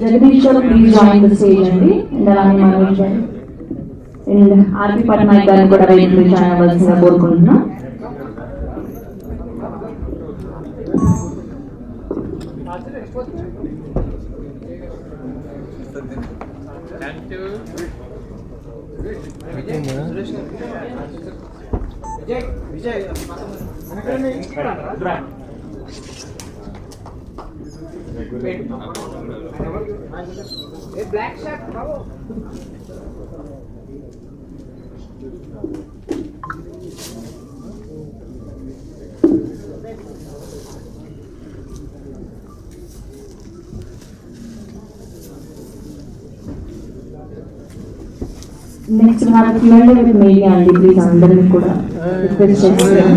Jagadishwar please join the stage అండి and అలానే Manoj and ఆర్పి పట్నాయక్ గారిని కూడా వేదికపై జాయిన్ అవ్వాల్సిందిగా కోరుకుంటున్నాం నెక్స్ట్ మన క్యూఎండ్ విత్ మీడియా అండి ప్లీజ్ అందరినీ కూడా రిక్వెస్ట్ చేస్తున్నాను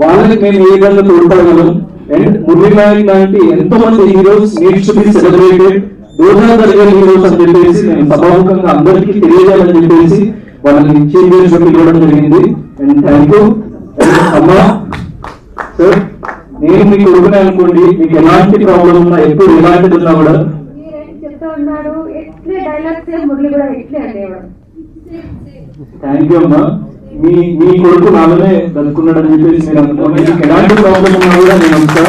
వాళ్ళకి మేము ఏ విధంగా తోడ్పడగలం? అండ్ మురళీ నాయక్ లాంటి ఎంతో మంది heroes needs to be celebrated Doha జరిగే హీరోస్ అని చెప్పేసి నేను సభాముఖంగా అందరికీ తెలియజేయాలని చెప్పేసి వాళ్ళని చీఫ్ పిలవడం జరిగింది. And thank you. అమ్మా సార్ నేను మీకు కొడుకునే అనుకోండి మీకు ఎలాంటి ప్రాబ్లం ఉన్నా ఎప్పుడు ఎలాంటిది ఉన్నా కూడా. థ్యాంక్ యూ అమ్మా. మీ మీ కొడుకు నాలోనే బతుకున్నాడని చెప్పేసి మీరు అనుకోండి మీకు ఎలాంటి ప్రాబ్లం ఉన్నా కూడా నేను అంతా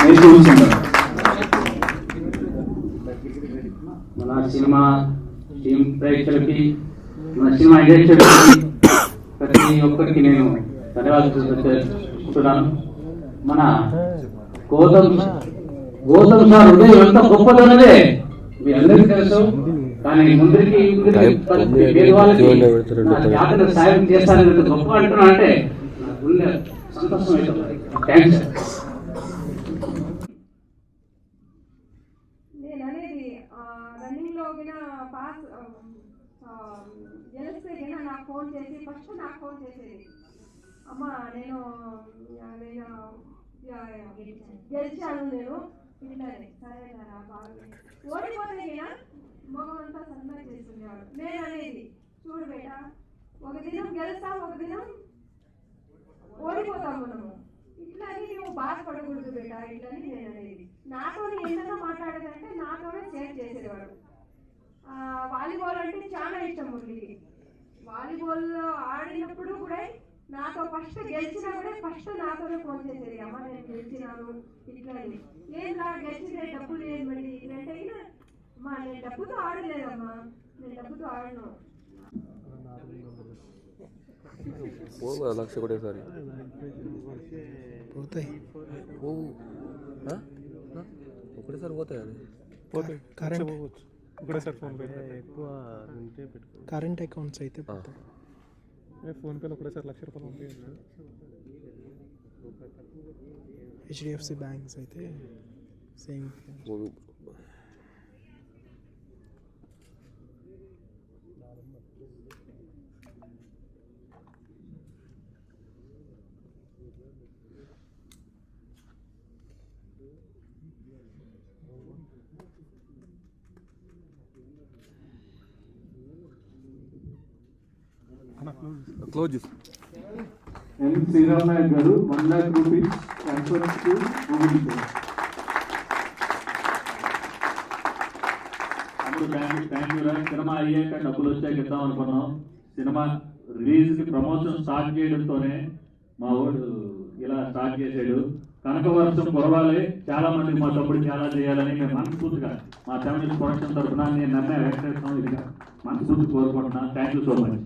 నేను చూస్తున్నాను మన సినిమా టీం ప్రేక్షకులకి మన సినిమా ఇండస్ట్రీకి ప్రతి ఒక్కరికి నేను ధన్యవాదాలు మన గౌతమ్ గౌతమ్ సార్ హృదయం ఎంత గొప్పదన్నదే మీ అందరికీ తెలుసు. కానీ ముందరికి ముందరికి ప్రతి పేదవాళ్ళకి నా జాతర సాయం చేస్తానని ఎంత గొప్ప అంటున్నా అంటే నా గుండె సంతోషం అవుతుంది థ్యాంక్స్ నేను అనేది రన్నింగ్లో పాస్ గెలిస్తే నాకు ఫోన్ చేసి ఫస్ట్ నాకు ఫోన్ చేసేది. అమ్మ నేను నేను గెలిచాను. నేను. సరే ఓడిపోతే మగవంతా మొగం అంతా చేస్తుండేవాడు నేను అనేది చూడు బేట ఒక దినం గెలుస్తాం ఒక దినం ఓడిపోతాం మనము. ఇట్లా అని నువ్వు బాధపడకూడదు బేట ఇట్లని నేను అనేది. నాతో ఎంతగా మాట్లాడేదంటే నాతోనే షేర్ చేసేవాడు. వాలీబాల్ అంటే చాలా ఇష్టం మురళికి వాలీబాల్ ఆడినప్పుడు కూడా నాతో ఫస్ట్ గెలిచినా కూడా ఫస్ట్ నాతోనే ఫోన్ చేసేది అమ్మ నేను గెలిచినాను ఇట్లా అని ఏం నా గెలిచితే డబ్బులు ఏం మరి అంటే అయినా అమ్మా నేను డబ్బుతో ఆడలేదమ్మా. నేను డబ్బుతో ఆడను. పోవు కదా లక్ష ఒకటేసారి పోతాయి. పోవు? ఒకటేసారి పోతాయి అది? పోతాయి. కరెంట్. ఒకటేసారి ఫోన్ పే ఎక్కువ కరెంట్ అకౌంట్స్ అయితే పోతాయి. ఫోన్ పేలో ఒకటేసారి లక్ష రూపాయలు పంపించచ్చు హెచ్డిఎఫ్సి బ్యాంక్స్ అయితే same. Close N Sriram Nayak గారు one lakh rupees transfer to అప్పుడు థ్యాంక్ యూ సినిమా అయ్యాక డబ్బులు వచ్చాక ఇద్దాం అనుకున్నాం. సినిమా రిలీజ్కి ప్రమోషన్ స్టార్ట్ చేయడంతోనే మా వాడు ఇలా స్టార్ట్ చేశాడు. కనకవర్షం కురవాలి. చాలా మంది మా తప్పుడు చాలా చేయాలని మేము మనస్ఫూర్తిగా మా ఫ్యామిలీ ప్రొడక్షన్ తరఫున నేను నమ్మే వెంకటేశ్వరం ఇది మనస్ఫూర్తి కోరుకుంటున్నాను. Thank you so much